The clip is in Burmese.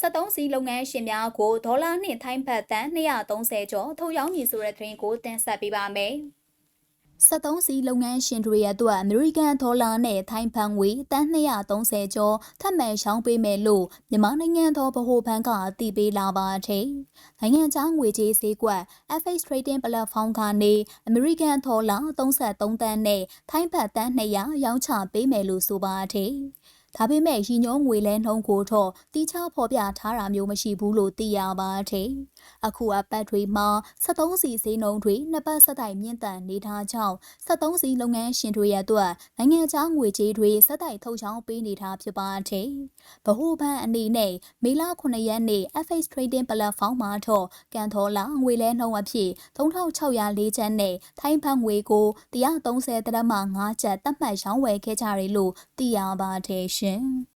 73စီလုပ်ငန်းရှင်များကိုဒေါ်လာနှင့်ထိုင်းဘတ်တန်230ကျော်ထုတ်ရောင်းမည်ဆိုတဲ့သတင်းကိုတင်ဆက်ပေးပါမယ်။73စီလုပ်ငန်းရှင်တွေအတွက်အမေရိကန်ဒေါ်လာနဲ့ထိုင်းဘတ်ငွေတန်230ကျော်ထပ်မံရှောင်းပေးမယ်လို့မြန်မာနိုင်ငံသောဗဟိုဘဏ်ကအတည်ပြုလာပါတယ်။နိုင်ငံခြားငွေကြေးဈေးကွက် FX Trading Platform ကနေအမေရိကန်ဒေါ်လာ33တန်းနဲ့ထိုင်းဘတ်တန်200ရောင်းချပေးမယ်လို့ဆိုပါတယ်။ ဒါပေမဲ့ရည်ညွှန်းငွေလဲနှုန်းကိုတော့တိကျဖော်ပြထားတာမျိုးမရှိဘူးလို့သိရပါတယ်။ အခုအပတ်တွေမှာ73စီဈေးနှုန်းတွေနှစ်ပတ်ဆက်တိုက်မြင့်တက်နေတာကြောင့်73စီလုပ်ငန်းရှင်တွေရဲ့အတွက်နိုင်ငံခြားငွေကြေးတွေဆက်တိုက်ထုတ်ချောင်းပေးနေတာဖြစ်ပါတယ်။ဗဟိုဘဏ်အနေနဲ့မေလ9ရက်နေ့ FX Trading Platform မှာတော့ကန်ထော်လာငွေလဲနှုန်းအဖြစ်3604ကျပ်နဲ့ထိုင်းဘတ်ငွေကို130တရမ5ကျပ်တတ်မှတ်ရောင်းဝယ်ခဲ့ကြတယ်လို့သိရပါတယ်ရှင်။